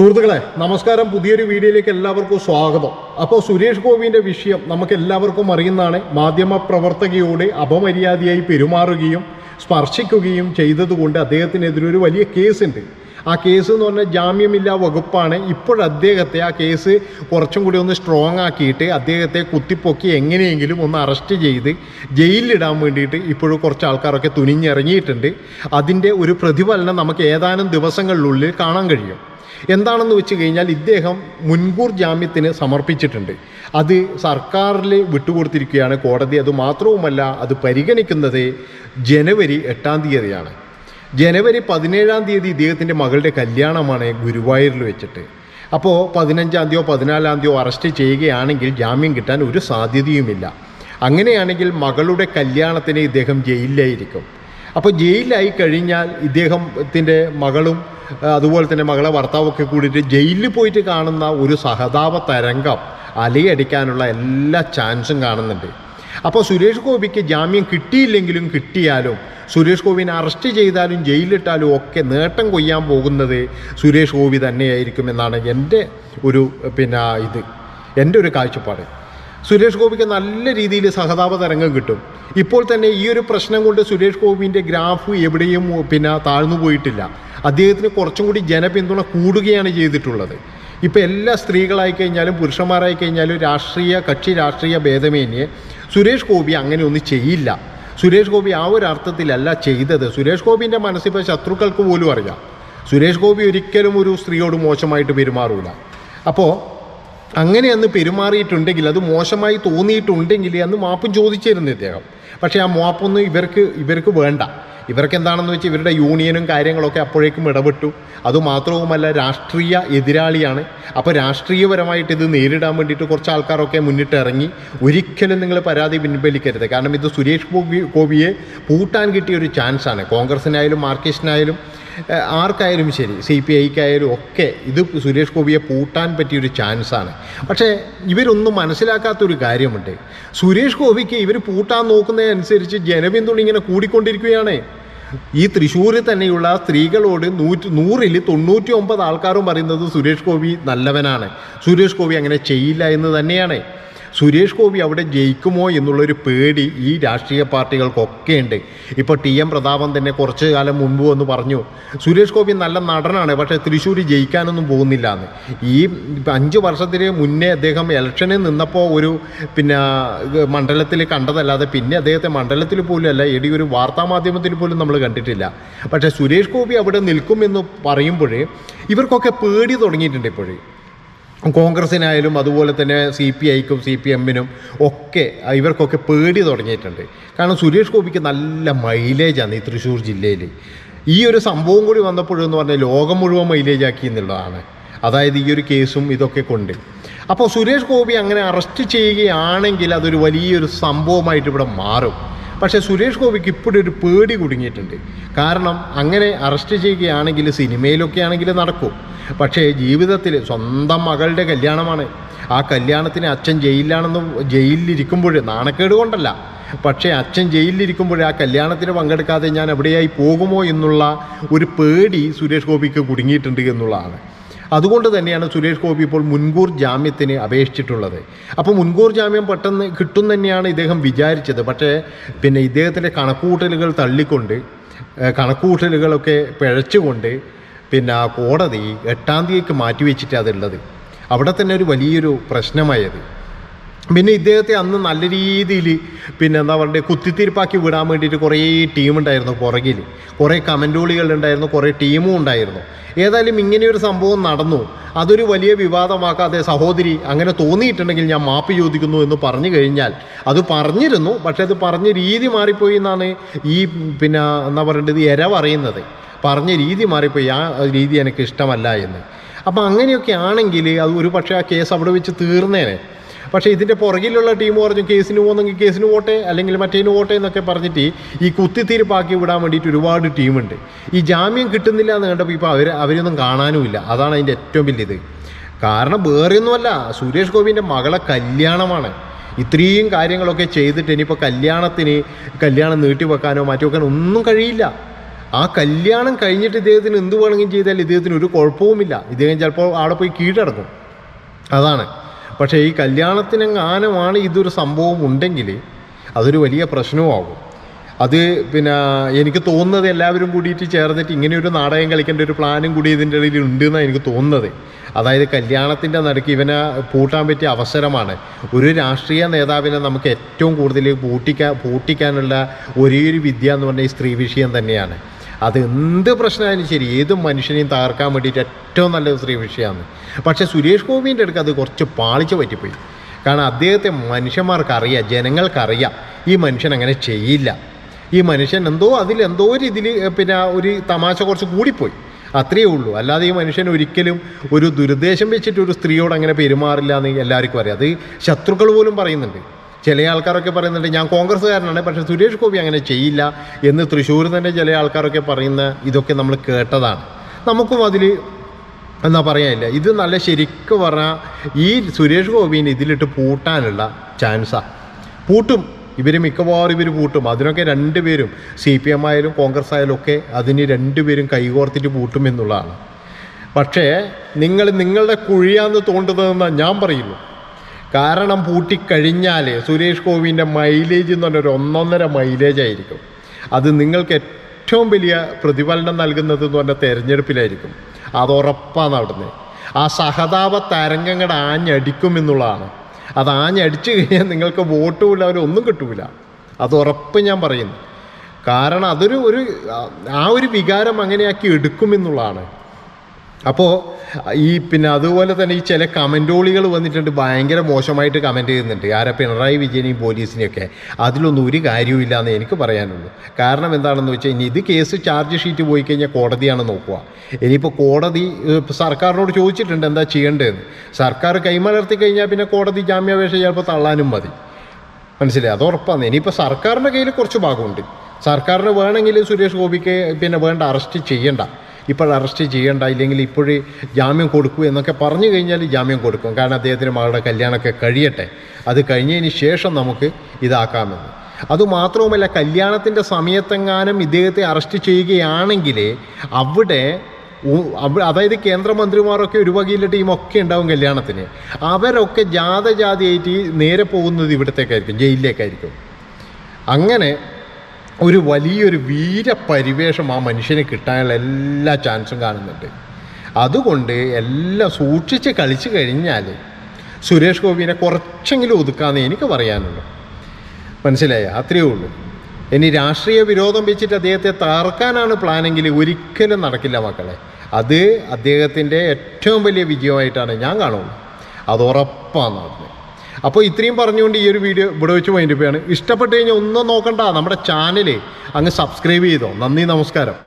സുഹൃത്തുക്കളെ നമസ്കാരം. പുതിയൊരു വീഡിയോയിലേക്ക് എല്ലാവർക്കും സ്വാഗതം. അപ്പോൾ സുരേഷ് ഗോപിന്റെ വിഷയം നമുക്ക് എല്ലാവർക്കും അറിയുന്നതാണ്. മാധ്യമ പ്രവർത്തകയോട് അപമര്യാദയായി പെരുമാറുകയും സ്പർശിക്കുകയും ചെയ്തതുകൊണ്ട് അദ്ദേഹത്തിനെതിരെ ഒരു വലിയ കേസുണ്ട്. ആ കേസ് എന്ന് പറഞ്ഞാൽ ജാമ്യമില്ലാ വകുപ്പാണ്. ഇപ്പോൾ അദ്ദേഹത്തെ ആ കേസ് കുറച്ചും കൂടി ഒന്ന് സ്ട്രോങ് ആക്കിയിട്ട് അദ്ദേഹത്തെ കുത്തിപ്പൊക്കി എങ്ങനെയെങ്കിലും ഒന്ന് അറസ്റ്റ് ചെയ്ത് ജയിലിലിടാൻ വേണ്ടിയിട്ട് ഇപ്പോഴും കുറച്ച് ആൾക്കാരൊക്കെ തുനിഞ്ഞിറങ്ങിയിട്ടുണ്ട്. അതിന്റെ ഒരു പ്രതിഫലനം നമുക്ക് ഏതാനും ദിവസങ്ങളിലുള്ളിൽ കാണാൻ കഴിയും. എന്താണെന്ന് വെച്ച് കഴിഞ്ഞാൽ ഇദ്ദേഹം മുൻകൂർ ജാമ്യത്തിന് സമർപ്പിച്ചിട്ടുണ്ട്. അത് സർക്കാരിൽ വിട്ടുകൊടുത്തിരിക്കുകയാണ് കോടതി. അത് മാത്രവുമല്ല അത് പരിഗണിക്കുന്നത് ജനുവരി എട്ടാം തീയതിയാണ്. ജനുവരി പതിനേഴാം തീയതി ഇദ്ദേഹത്തിന്റെ മകളുടെ കല്യാണമാണ് ഗുരുവായൂരിൽ വെച്ചിട്ട്. അപ്പോൾ പതിനഞ്ചാം തീയതിയോ പതിനാലാം തീയതിയോ അറസ്റ്റ് ചെയ്യുകയാണെങ്കിൽ ജാമ്യം കിട്ടാൻ ഒരു സാധ്യതയുമില്ല. അങ്ങനെയാണെങ്കിൽ മകളുടെ കല്യാണത്തിന് ഇദ്ദേഹം ജയിലിലായിരിക്കും. അപ്പോൾ ജയിലിലായി കഴിഞ്ഞാൽ ഇദ്ദേഹത്തിന്റെ മകളും അതുപോലെ തന്നെ മകളെ ഭർത്താവൊക്കെ കൂടിയിട്ട് ജയിലിൽ പോയിട്ട് കാണുന്ന ഒരു സഹതാപ തരംഗം അലയടിക്കാനുള്ള എല്ലാ ചാൻസും കാണുന്നുണ്ട്. അപ്പോൾ സുരേഷ് ഗോപിക്ക് ജാമ്യം കിട്ടിയില്ലെങ്കിലും കിട്ടിയാലും സുരേഷ് ഗോപിനെ അറസ്റ്റ് ചെയ്താലും ജയിലിലിട്ടാലും ഒക്കെ നേട്ടം കൊയ്യാൻ പോകുന്നത് സുരേഷ് ഗോപി തന്നെയായിരിക്കും എന്നാണ് എന്റെ ഒരു പിന്നെ ഇത് എന്റെ ഒരു കാഴ്ചപ്പാട്. സുരേഷ് ഗോപിക്ക് നല്ല രീതിയിൽ സഹതാപ തരംഗം കിട്ടും. ഇപ്പോൾ തന്നെ ഈ ഒരു പ്രശ്നം കൊണ്ട് സുരേഷ് ഗോപിന്റെ ഗ്രാഫ് എവിടെയും പിന്നെ താഴ്ന്നു പോയിട്ടില്ല. അദ്ദേഹത്തിന് കുറച്ചും കൂടി ജനപിന്തുണ കൂടുകയാണ് ചെയ്തിട്ടുള്ളത്. ഇപ്പോൾ എല്ലാ സ്ത്രീകളായി കഴിഞ്ഞാലും പുരുഷന്മാരായി കഴിഞ്ഞാലും രാഷ്ട്രീയ കക്ഷി രാഷ്ട്രീയ ഭേദമേന്യേ സുരേഷ് ഗോപി അങ്ങനെ ഒന്നും ചെയ്യില്ല. സുരേഷ് ഗോപി ആ ഒരു അർത്ഥത്തിലല്ല ചെയ്തത്. സുരേഷ് ഗോപിന്റെ മനസ്സിപ്പോൾ ശത്രുക്കൾക്ക് പോലും അറിയാം. സുരേഷ് ഗോപി ഒരിക്കലും ഒരു സ്ത്രീയോട് മോശമായിട്ട് പെരുമാറില്ല അപ്പോൾ അങ്ങനെ അന്ന് പെരുമാറിയിട്ടുണ്ടെങ്കിൽ അത് മോശമായി തോന്നിയിട്ടുണ്ടെങ്കിൽ അന്ന് മാപ്പ് ചോദിച്ചിരുന്നു ഇദ്ദേഹം. പക്ഷേ ആ മാപ്പൊന്നും ഇവർക്ക് ഇവർക്ക് വേണ്ട. ഇവർക്ക് എന്താണെന്ന് വെച്ചാൽ ഇവരുടെ യൂണിയനും കാര്യങ്ങളൊക്കെ അപ്പോഴേക്കും ഇടപെട്ടു. അതുമാത്രവുമല്ല രാഷ്ട്രീയ എതിരാളിയാണ്. അപ്പോൾ രാഷ്ട്രീയപരമായിട്ട് ഇത് നേരിടാൻ വേണ്ടിയിട്ട് കുറച്ച് ആൾക്കാരൊക്കെ മുന്നിട്ട് ഇറങ്ങി. ഒരിക്കലും നിങ്ങൾ പരാതി പിൻവലിക്കരുത്. കാരണം ഇത് സുരേഷ് ഗോപി ഗോപിയെ പൂട്ടാൻ കിട്ടിയ ഒരു ചാൻസാണ്. കോൺഗ്രസിനായാലും മാർക്കിസ്റ്റിനായാലും ആർക്കായാലും ശരി. സി പി ഐക്കായാലും ഒക്കെ ഇത് സുരേഷ് ഗോപിയെ പൂട്ടാൻ പറ്റിയൊരു ചാൻസാണ്. പക്ഷേ ഇവരൊന്നും മനസ്സിലാക്കാത്തൊരു കാര്യമുണ്ട്. സുരേഷ് ഗോപിക്ക് ഇവർ പൂട്ടാൻ നോക്കുന്നതനുസരിച്ച് ജനപിന്തുണ ഇങ്ങനെ കൂടിക്കൊണ്ടിരിക്കുകയാണ്. ഈ തൃശ്ശൂരിൽ തന്നെയുള്ള സ്ത്രീകളോട് നൂറ്റി നൂറിൽ തൊണ്ണൂറ്റി ഒമ്പത് ആൾക്കാരും പറയുന്നത് സുരേഷ് ഗോപി നല്ലവനാണ്. സുരേഷ് ഗോപി അങ്ങനെ ചെയ്യില്ല എന്ന് തന്നെയാണ്. സുരേഷ് ഗോപി അവിടെ ജയിക്കുമോ എന്നുള്ളൊരു പേടി ഈ രാഷ്ട്രീയ പാർട്ടികൾക്കൊക്കെ ഉണ്ട്. ഇപ്പോൾ ടി എം പ്രതാപൻ തന്നെ കുറച്ച് കാലം മുൻപ് വന്ന് പറഞ്ഞു സുരേഷ് ഗോപി നല്ല നടനാണ് പക്ഷേ തൃശ്ശൂർ ജയിക്കാനൊന്നും പോകുന്നില്ല എന്ന് ഈ അഞ്ച് വർഷത്തിന് മുന്നേ അദ്ദേഹം ഇലക്ഷനിൽ നിന്നപ്പോൾ ഒരു പിന്നെ മണ്ഡലത്തിൽ കണ്ടതല്ലാതെ പിന്നെ അദ്ദേഹത്തെ മണ്ഡലത്തിൽ പോലും അല്ല എടി ഒരു വാർത്താമാധ്യമത്തിൽ പോലും നമ്മൾ കണ്ടിട്ടില്ല. പക്ഷേ സുരേഷ് ഗോപി അവിടെ നിൽക്കുമെന്ന് പറയുമ്പോഴേ ഇവർക്കൊക്കെ പേടി തുടങ്ങിയിട്ടുണ്ട് ഇപ്പോഴേ. കോൺഗ്രസിനായാലും അതുപോലെ തന്നെ സി പി ഐക്കും സി പി എമ്മിനും ഒക്കെ ഇവർക്കൊക്കെ പേടി തുടങ്ങിയിട്ടുണ്ട്. കാരണം സുരേഷ് ഗോപിക്ക് നല്ല മൈലേജാണ് ഈ തൃശ്ശൂർ ജില്ലയിൽ ഈ ഒരു സംഭവം കൂടി വന്നപ്പോഴെന്ന് പറഞ്ഞാൽ ലോകം മുഴുവൻ മൈലേജ് ആക്കി എന്നുള്ളതാണ്. അതായത് ഈ ഒരു കേസും ഇതൊക്കെ കൊണ്ട്. അപ്പോൾ സുരേഷ് ഗോപി അങ്ങനെ അറസ്റ്റ് ചെയ്യുകയാണെങ്കിൽ അതൊരു വലിയൊരു സംഭവമായിട്ട് ഇവിടെ മാറും. പക്ഷേ സുരേഷ് ഗോപിക്ക് ഇപ്പോഴൊരു പേടി കുടുങ്ങിയിട്ടുണ്ട്. കാരണം അങ്ങനെ അറസ്റ്റ് ചെയ്യുകയാണെങ്കിൽ സിനിമയിലൊക്കെ ആണെങ്കിൽ നടക്കും. പക്ഷേ ജീവിതത്തിൽ സ്വന്തം മകളുടെ കല്യാണമാണ്. ആ കല്യാണത്തിന് അച്ഛൻ ജയിലിലാണെന്ന് ജയിലിലിരിക്കുമ്പോൾ നാണക്കേട് കൊണ്ടല്ല. പക്ഷേ അച്ഛൻ ജയിലിലിരിക്കുമ്പോൾ ആ കല്യാണത്തിന് പങ്കെടുക്കാതെ ഞാൻ എവിടെയായി പോകുമോ എന്നുള്ള ഒരു പേടി സുരേഷ് ഗോപിക്ക് കുടുങ്ങിയിട്ടുണ്ട് എന്നുള്ളതാണ്. അതുകൊണ്ട് തന്നെയാണ് സുരേഷ് ഗോപി ഇപ്പോൾ മുൻകൂർ ജാമ്യത്തിന് അപേക്ഷിച്ചിട്ടുള്ളത്. അപ്പോൾ മുൻകൂർ ജാമ്യം പെട്ടെന്ന് കിട്ടും തന്നെയാണ് ഇദ്ദേഹം വിചാരിച്ചത്. പക്ഷേ പിന്നെ ഇദ്ദേഹത്തിന്റെ കണക്കുകൂട്ടലുകൾ തള്ളിക്കൊണ്ട് കണക്കുകൂട്ടലുകളൊക്കെ പിഴച്ചുകൊണ്ട് പിന്നെ ആ കോടതി എട്ടാം തീയതിക്ക് മാറ്റിവെച്ചിട്ട് അതുള്ളത് അവിടെ തന്നെ ഒരു വലിയൊരു പ്രശ്നമായത്. പിന്നെ ഇദ്ദേഹത്തെ അന്ന് നല്ല രീതിയിൽ പിന്നെ എന്താ പറയുക കുത്തിത്തിരിപ്പാക്കി വിടാൻ വേണ്ടിയിട്ട് കുറേ ടീമുണ്ടായിരുന്നു പുറകിൽ. കുറേ കമന്റോളികൾ ഉണ്ടായിരുന്നു കുറേ ടീമും ഉണ്ടായിരുന്നു. ഏതായാലും ഇങ്ങനെയൊരു സംഭവം നടന്നു. അതൊരു വലിയ വിവാദമാക്കാതെ സഹോദരി അങ്ങനെ തോന്നിയിട്ടുണ്ടെങ്കിൽ ഞാൻ മാപ്പ് ചോദിക്കുന്നു എന്ന് പറഞ്ഞു കഴിഞ്ഞാൽ അത് പറഞ്ഞിരുന്നു. പക്ഷേ അത് പറഞ്ഞ രീതി മാറിപ്പോയി എന്നാണ് ഈ പിന്നെ എന്താ പറയേണ്ടത് ഇര പറയുന്നത്. പറഞ്ഞ രീതി മാറിപ്പോയി. ആ രീതി എനിക്ക് ഇഷ്ടമല്ല എന്ന്. അപ്പം അങ്ങനെയൊക്കെ ആണെങ്കിൽ അത് ഒരു പക്ഷേ ആ കേസ് അവിടെ വെച്ച് തീർന്നേനെ. പക്ഷേ ഇതിന്റെ പുറകിലുള്ള ടീം പറഞ്ഞു കേസിന് പോകുന്നെങ്കിൽ കേസിന് പോട്ടെ അല്ലെങ്കിൽ മറ്റേന് പോട്ടെ എന്നൊക്കെ പറഞ്ഞിട്ട് ഈ കുത്തിത്തീർപ്പാക്കി വിടാൻ വേണ്ടിയിട്ട് ഒരുപാട് ടീമുണ്ട്. ഈ ജാമ്യം കിട്ടുന്നില്ല എന്ന് കണ്ടപ്പോൾ ഇപ്പോൾ അവർ അവരൊന്നും കാണാനുമില്ല അതാണ് അതിന്റെ ഏറ്റവും വലിയത്. കാരണം വേറെയൊന്നുമല്ല സുരേഷ് ഗോപിന്റെ മകളെ കല്യാണമാണ്. ഇത്രയും കാര്യങ്ങളൊക്കെ ചെയ്തിട്ട് ഇനിയിപ്പോൾ കല്യാണത്തിന് കല്യാണം നീട്ടിവെക്കാനോ മാറ്റിവെക്കാനോ ഒന്നും കഴിയില്ല. ആ കല്യാണം കഴിഞ്ഞിട്ട് ഇദ്ദേഹത്തിന് എന്ത് വേണമെങ്കിലും ചെയ്താൽ ഇദ്ദേഹത്തിന് ഒരു കുഴപ്പവുമില്ല. ഇദ്ദേഹം ചിലപ്പോൾ അവിടെ പോയി കീഴടക്കും. അതാണ്. പക്ഷേ ഈ കല്യാണത്തിനെങ്ങാനുമാണ് ഇതൊരു സംഭവം ഉണ്ടെങ്കിൽ അതൊരു വലിയ പ്രശ്നവുമാകും അത് പിന്നെ എനിക്ക് തോന്നുന്നത് എല്ലാവരും കൂടിയിട്ട് ചേർന്നിട്ട് ഇങ്ങനെ ഒരു നാടകം കളിക്കേണ്ട ഒരു പ്ലാനും കൂടി ഇതിന്റെ ഇടയിൽ ഉണ്ട് എന്നാണ് എനിക്ക് തോന്നുന്നത്. അതായത് കല്യാണത്തിന്റെ നടുക്ക് ഇവനെ പൂട്ടാൻ പറ്റിയ അവസരമാണ്. ഒരു രാഷ്ട്രീയ നേതാവിനെ നമുക്ക് ഏറ്റവും കൂടുതൽ പൂട്ടിക്കാൻ പൂട്ടിക്കാനുള്ള ഒരേ ഒരു വിദ്യ എന്ന് പറഞ്ഞാൽ ഈ സ്ത്രീ വിഷയം തന്നെയാണ്. അത് എന്ത് പ്രശ്നമായാലും ശരി ഏത് മനുഷ്യനെയും തകർക്കാൻ വേണ്ടിയിട്ട് ഏറ്റവും നല്ലത് സ്ത്രീ വിഷയമാണ് പക്ഷേ സുരേഷ് ഗോപിന്റെ അടുക്ക് അത് കുറച്ച് പാളിച്ച പറ്റിപ്പോയി. കാരണം അദ്ദേഹത്തെ മനുഷ്യന്മാർക്കറിയാം ജനങ്ങൾക്കറിയാം ഈ മനുഷ്യൻ അങ്ങനെ ചെയ്യില്ല. ഈ മനുഷ്യൻ എന്തോ അതിൽ എന്തോ ഒരു ഇതിൽ പിന്നെ ഒരു തമാശ കുറച്ച് കൂടിപ്പോയി. അത്രയേ ഉള്ളൂ. അല്ലാതെ ഈ മനുഷ്യൻ ഒരിക്കലും ഒരു ദുരുദ്ദേശം വെച്ചിട്ട് ഒരു സ്ത്രീയോട് അങ്ങനെ പെരുമാറില്ല എന്ന് എല്ലാവർക്കും അറിയാം. അത് ശത്രുക്കൾ പോലും പറയുന്നുണ്ട്. ചില ആൾക്കാരൊക്കെ പറയുന്നുണ്ട് ഞാൻ കോൺഗ്രസ്സുകാരനാണ് പക്ഷേ സുരേഷ് ഗോപി അങ്ങനെ ചെയ്യില്ല എന്ന് തൃശ്ശൂർ തന്നെ ചില ആൾക്കാരൊക്കെ പറയുന്ന ഇതൊക്കെ നമ്മൾ കേട്ടതാണ്. നമുക്കും അതിൽ എന്നാ പറയാനില്ല. ഇത് നല്ല ശരിക്കും പറഞ്ഞാൽ ഈ സുരേഷ് ഗോപിനെ ഇതിലിട്ട് പൂട്ടാനുള്ള ചാൻസാണ് പൂട്ടും. ഇവർ മിക്കവാറും ഇവർ പൂട്ടും. അതിനൊക്കെ രണ്ടുപേരും സി പി എം ആയാലും കോൺഗ്രസ് ആയാലും ഒക്കെ അതിന് രണ്ടുപേരും കൈകോർത്തിട്ട് പൂട്ടും എന്നുള്ളതാണ്. പക്ഷേ നിങ്ങൾ നിങ്ങളുടെ കുഴിയാന്ന് തോണ്ടുന്നതെന്നാണ് ഞാൻ പറയുള്ളൂ. കാരണം പൂട്ടിക്കഴിഞ്ഞാൽ സുരേഷ് ഗോപിന്റെ മൈലേജ് എന്ന് പറഞ്ഞൊരു ഒന്നൊന്നര മൈലേജ് ആയിരിക്കും. അത് നിങ്ങൾക്ക് ഏറ്റവും വലിയ പ്രതിഫലനം നൽകുന്നത് എന്ന് പറഞ്ഞാൽ തിരഞ്ഞെടുപ്പിലായിരിക്കും. അത് ഉറപ്പാണ് അവിടുന്ന്. ആ സഹതാപ തരംഗങ്ങൾ ആഞ്ഞടിക്കും എന്നുള്ളതാണ്. അത് ആഞ്ഞടിച്ചു കഴിഞ്ഞാൽ നിങ്ങൾക്ക് വോട്ടുമില്ല അവരൊന്നും കിട്ടൂല. അത് ഉറപ്പ് ഞാൻ പറയുന്നു. കാരണം അതൊരു ഒരു ആ ഒരു വികാരം അങ്ങനെയാക്കി എടുക്കുമെന്നുള്ളതാണ് അപ്പോൾ ഈ പിന്നെ അതുപോലെ തന്നെ ഈ ചില കമന്റോളികൾ വന്നിട്ടുണ്ട്. ഭയങ്കര മോശമായിട്ട് കമന്റ് ചെയ്യുന്നുണ്ട്. ആരാ? പിണറായി വിജയനെയും പോലീസിനെയൊക്കെ. അതിലൊന്നും ഒരു കാര്യവുമില്ല എന്ന് എനിക്ക് പറയാനുള്ളൂ. കാരണം എന്താണെന്ന് വെച്ചാൽ ഇനി ഇത് കേസ് ചാർജ് ഷീറ്റ് പോയി കഴിഞ്ഞാൽ കോടതിയാണ് നോക്കുക. ഇനിയിപ്പോൾ കോടതി സർക്കാരിനോട് ചോദിച്ചിട്ടുണ്ട് എന്താ ചെയ്യേണ്ടതെന്ന്. സർക്കാർ കൈമലർത്തി കഴിഞ്ഞാൽ പിന്നെ കോടതി ജാമ്യാപേക്ഷ ചിലപ്പോൾ തള്ളാനും മതി. മനസ്സിലായി? അത് ഉറപ്പാണ്. ഇനിയിപ്പോൾ സർക്കാരിന്റെ കയ്യിൽ കുറച്ച് ഭാഗമുണ്ട്. സർക്കാരിന് വേണമെങ്കിൽ സുരേഷ് ഗോപിക്ക് പിന്നെ വേണ്ട അറസ്റ്റ് ചെയ്യണ്ട. ഇപ്പോൾ അറസ്റ്റ് ചെയ്യേണ്ട ഇല്ലെങ്കിൽ ഇപ്പോഴേ ജാമ്യം കൊടുക്കൂ എന്നൊക്കെ പറഞ്ഞു കഴിഞ്ഞാൽ ജാമ്യം കൊടുക്കും. കാരണം അദ്ദേഹത്തിന്റെ മകളുടെ കല്യാണമൊക്കെ കഴിയട്ടെ. അത് കഴിഞ്ഞതിന് ശേഷം നമുക്ക് ഇതാക്കാമെന്ന്. അതുമാത്രവുമല്ല കല്യാണത്തിന്റെ സമയത്തെങ്ങാനും ഇദ്ദേഹത്തെ അറസ്റ്റ് ചെയ്യുകയാണെങ്കിൽ അവിടെ അതായത് കേന്ദ്രമന്ത്രിമാരൊക്കെ ഒരു വകയിലെ ടീമൊക്കെ ഉണ്ടാവും കല്യാണത്തിന്. അവരൊക്കെ ജാതജാതിയായിട്ട് നേരെ പോകുന്നത് ഇവിടത്തേക്കായിരിക്കും ജയിലിലേക്കായിരിക്കും. അങ്ങനെ ഒരു വലിയൊരു വീരപരിവേഷം ആ മനുഷ്യന് കിട്ടാനുള്ള എല്ലാ ചാൻസും കാണുന്നുണ്ട്. അതുകൊണ്ട് എല്ലാം സൂക്ഷിച്ച് കളിച്ചു കഴിഞ്ഞാൽ സുരേഷ് ഗോപിനെ കുറച്ചെങ്കിലും ഒതുക്കാമെന്ന് എനിക്ക് പറയാനുള്ളൂ. മനസ്സിലായ? അത്രയേ ഉള്ളൂ. ഇനി രാഷ്ട്രീയ വിരോധം വെച്ചിട്ട് അദ്ദേഹത്തെ തകർക്കാനാണ് പ്ലാനെങ്കിൽ ഒരിക്കലും നടക്കില്ല മക്കളെ. അത് അദ്ദേഹത്തിന്റെ ഏറ്റവും വലിയ വിജയമായിട്ടാണ് ഞാൻ കാണുന്നത്. അത് ഉറപ്പാണ്. നടന്നത് അപ്പോൾ ഇത്രയും പറഞ്ഞുകൊണ്ട് ഈ ഒരു വീഡിയോ ഇവിടെ വെച്ച് വൈൻഡപ്പ് ചെയ്യാണ്. ഇഷ്ടപ്പെട്ട് കഴിഞ്ഞാൽ ഒന്നും നോക്കണ്ട. നമ്മുടെ ചാനൽ അങ്ങ് സബ്സ്ക്രൈബ് ചെയ്തോ. നന്ദി നമസ്കാരം.